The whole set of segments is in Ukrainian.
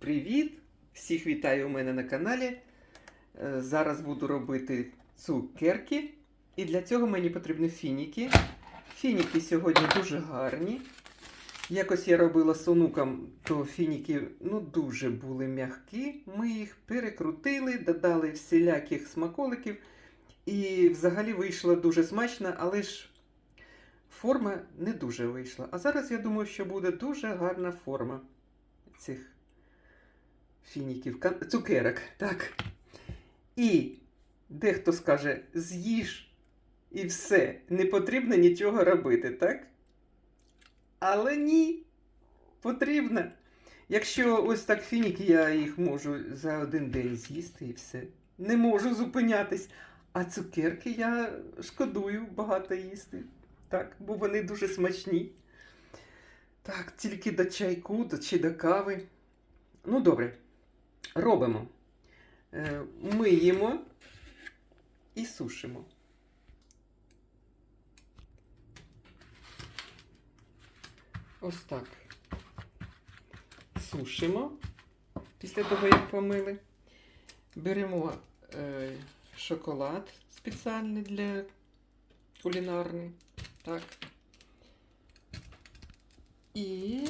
Привіт! Всіх вітаю у мене на каналі. Е, Зараз буду робити цукерки. І для цього мені потрібні фініки. Фініки сьогодні дуже гарні. Якось я робила з онуком, то фініки ну, дуже були м'які. Ми їх перекрутили, додали всіляких смаколиків. І взагалі вийшло дуже смачно, але ж форма не дуже вийшла. А зараз я думаю, що буде дуже гарна форма цих фініків, цукерок. Так. І дехто скаже, з'їж і все, не потрібно нічого робити, так? Але ні, потрібно. Якщо ось так фініки, я їх можу за один день з'їсти і все. Не можу зупинятись. А цукерки я шкодую багато їсти. Так, бо вони дуже смачні. Так, тільки до чайку чи до кави. Ну, добре. Робимо. Е, миємо і сушимо. Ось так. Сушимо після того, як помили. Беремо е, шоколад спеціальний для кулінарний. Так. І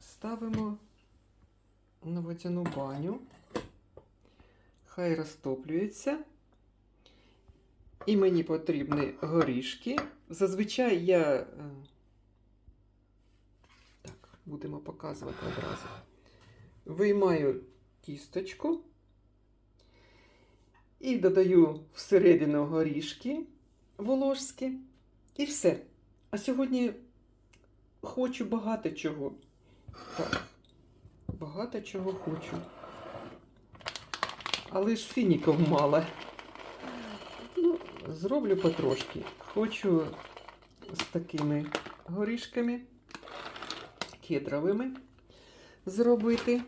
ставимо на водяну баню. Хай розтоплюється. І мені потрібні горішки. Зазвичай я. е, Так, будемо показувати одразу. Виймаю кісточку і додаю всередину горішки волошські. І все. А сьогодні хочу багато чого. Так, багато чого хочу. Але ж фініків мало. Ну, зроблю потрошки. Хочу з такими горішками кедровими зробити.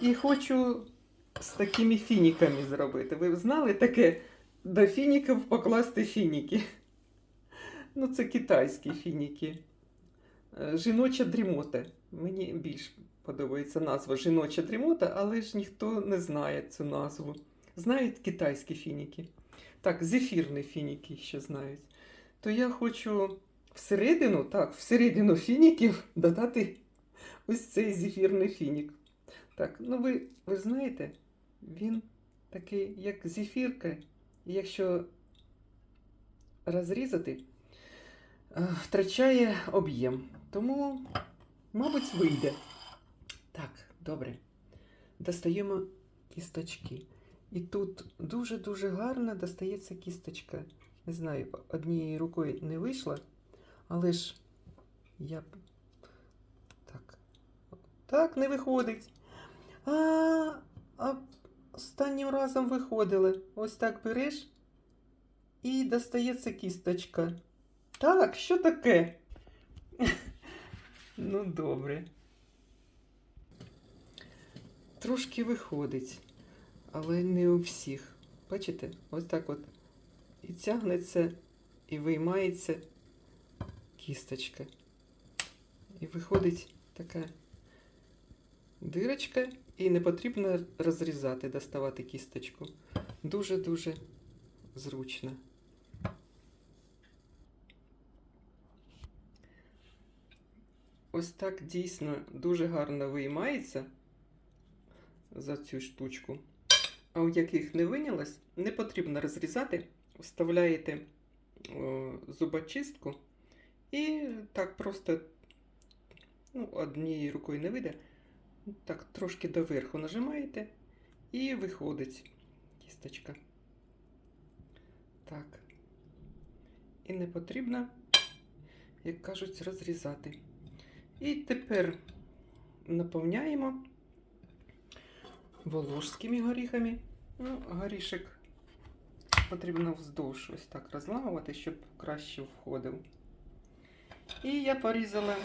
І хочу з такими фініками зробити. Ви знали таке до фініків покласти фініки? Ну, це китайські фініки. Е, Жіноча дрімота. Мені більш подобається назва жіноча дрімота, але ж ніхто не знає цю назву. Знають китайські фініки. Так, зефірні фініки ще знають. То я хочу всередину, так, всередину фініків додати ось цей зефірний фінік. Так, ну ви, ви знаєте, він такий, як зефірка. І якщо розрізати, е, втрачає об'єм. Тому, мабуть, вийде. Так, добре. Достаємо кісточки. І тут дуже-дуже гарно достається кісточка. Не знаю, однією рукою не вийшло, але ж я. Так. Так, не виходить. А, а останнім разом виходили. Ось так береш і достається кісточка. Так, що таке? Ну, добре. Трошки виходить, але не у всіх. Бачите, ось так от і тягнеться, і виймається кісточка. І виходить така дирочка, і не потрібно розрізати, доставати кісточку. Дуже-дуже зручно. Ось так дійсно дуже гарно виймається за цю штучку. А у яких не винялось, не потрібно розрізати, вставляєте о, зубочистку і так просто ну, однією рукою не вийде. Так, трошки доверху нажимаєте і виходить кісточка. Так. І не потрібно, як кажуть, розрізати. І тепер наповняємо волошськими горіхами. Ну, горішок потрібно вздовж ось так розламувати, щоб краще входив. І я порізала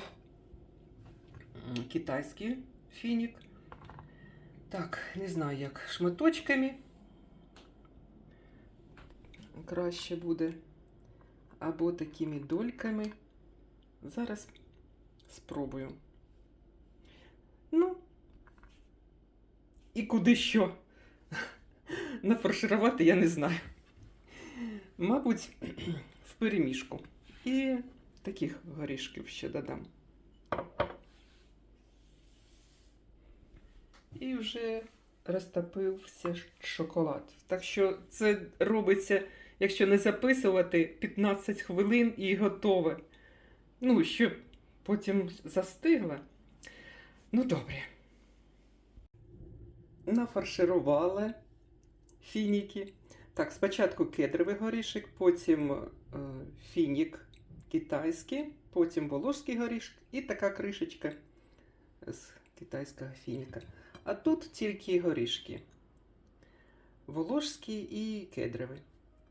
китайський фінік. Так, не знаю, як шматочками. Краще буде. Або такими дольками. Зараз спробую. І куди що нафарширувати, я не знаю. Мабуть, в перемішку. І таких горішків ще додам. І вже розтопився шоколад. Так що це робиться, якщо не записувати, 15 хвилин і готове. Ну, щоб потім застигло. Ну, добре. Нафарширувала фініки. Так, спочатку кедровий горішок, потім е, фінік китайський, потім волошський горішок і така кришечка з китайського фініка. А тут тільки горішки. Волошський і кедровий.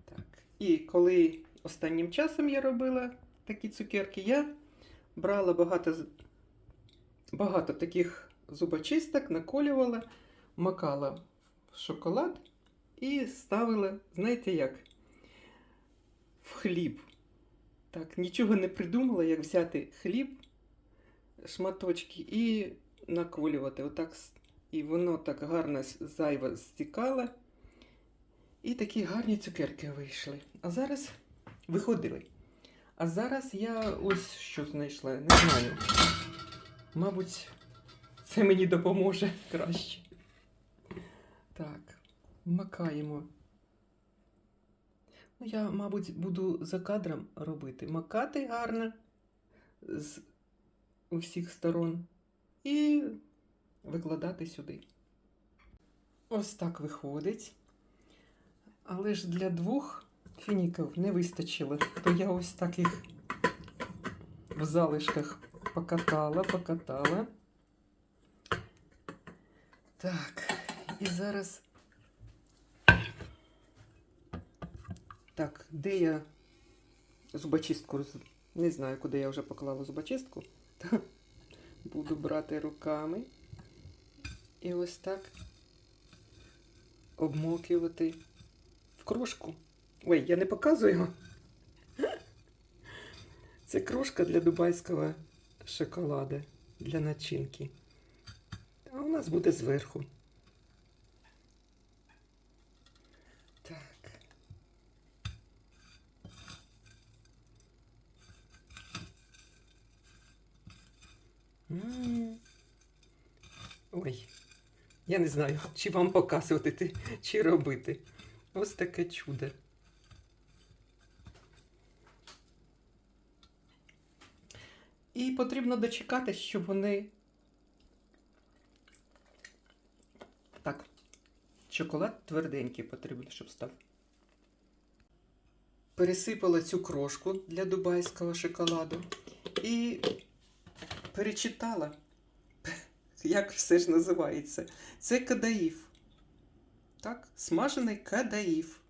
Так. І коли останнім часом я робила такі цукерки, я брала багато, багато таких зубочисток, наколювала, макала в шоколад і ставила, знаєте як, в хліб. Так, нічого не придумала, як взяти хліб, шматочки і наколювати. Отак, і воно так гарно зайво стікало. І такі гарні цукерки вийшли. А зараз виходили. А зараз я ось що знайшла, не знаю. Мабуть, це мені допоможе краще. Так, макаємо. Ну, я, мабуть, буду за кадром робити. Макати гарно з усіх сторон і викладати сюди. Ось так виходить. Але ж для двох фініків не вистачило, то я ось так їх в залишках покатала, покатала. Так, і зараз. Так, де я зубочистку роз- Не знаю, куди я вже поклала зубочистку. Буду брати руками. І ось так обмокувати в крошку. Ой, я не показую. Це крошка для дубайського шоколада для начинки. А у нас буде зверху. Так. М. Ой, я не знаю, чи вам показувати, чи робити. Ось таке чудо. І потрібно дочекатись, щоб вони. Так, шоколад тверденький потрібно, щоб став. Пересипала цю крошку для дубайського шоколаду і перечитала, як все ж називається. Це кадаїв. Так, смажений кадаїв.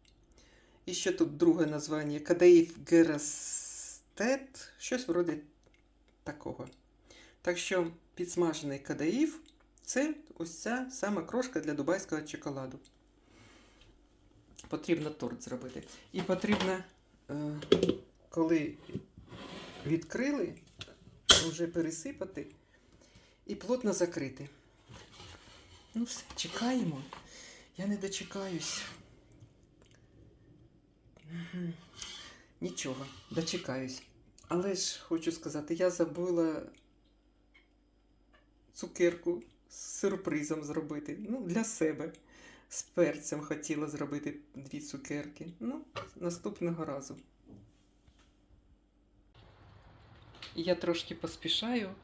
І ще тут друге названня кадаїв герастет, щось вроде такого. Так що підсмажений кадаїв це ось ця сама крошка для дубайського шоколаду. Потрібно торт зробити. І потрібно, е, коли відкрили, вже пересипати і плотно закрити. Ну все, чекаємо. Я не дочекаюсь. Нічого, дочекаюсь. Але ж хочу сказати, я забула цукерку з сюрпризом зробити. Ну, для себе. З перцем хотіла зробити дві цукерки. Ну, наступного разу. Я трошки поспішаю.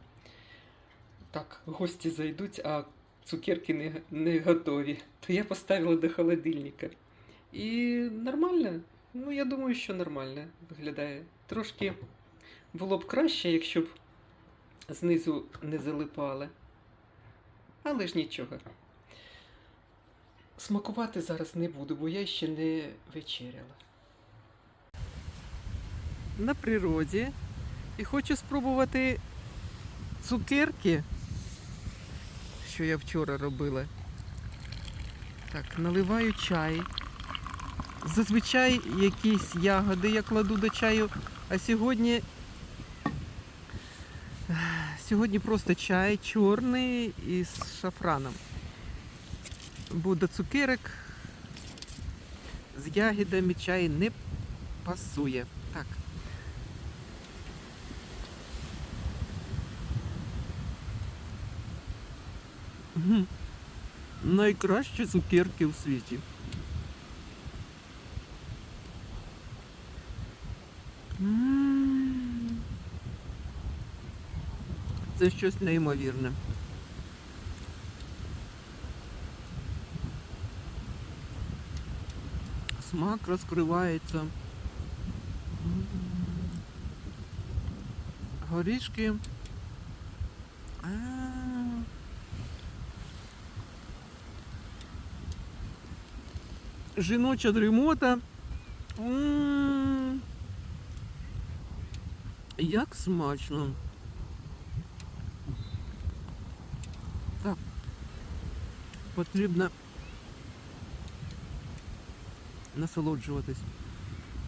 Так, гості зайдуть, а цукерки не, не готові. То я поставила до холодильника. І нормально. Ну, я думаю, що нормально виглядає. Трошки було б краще, якщо б знизу не залипали. Але ж нічого. Смакувати зараз не буду, бо я ще не вечеряла. На природі. І хочу спробувати цукерки, що я вчора робила. Так, наливаю чай. Зазвичай якісь ягоди я кладу до чаю, а сьогодні. Сьогодні просто чай чорний із шафраном. бо до цукерок з ягідами чай не пасує. Найкращі цукерки у світі. Це щось неймовірне. Смак розкривається. Горішки. А. Жіноча дрімота. Як смачно. Так. Потрібно насолоджуватись.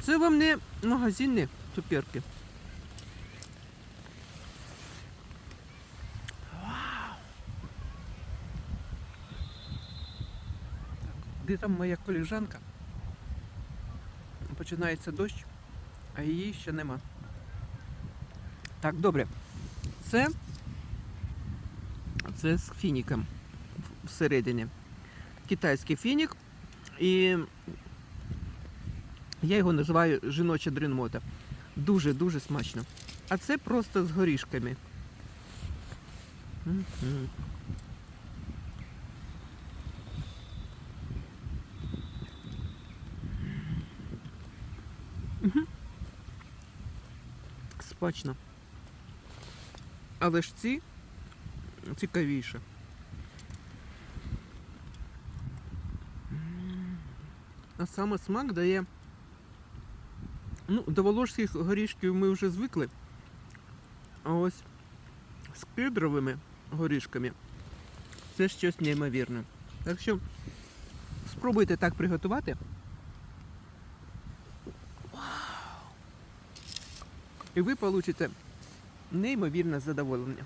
Це вам не магазинні цукерки. Де там моя коліжанка? Починається дощ, а її ще нема. Так, добре. Це, це з фініком всередині. Китайський фінік. І я його називаю жіноча дринмота. Дуже-дуже смачно. А це просто з горішками. Мгм. Смачно. Але ж ці цікавіше. А саме смак дає. Ну, до волошських горішків ми вже звикли. А ось з кедровими горішками це щось неймовірне. Так що спробуйте так приготувати. І ви получите неймовірне задоволення.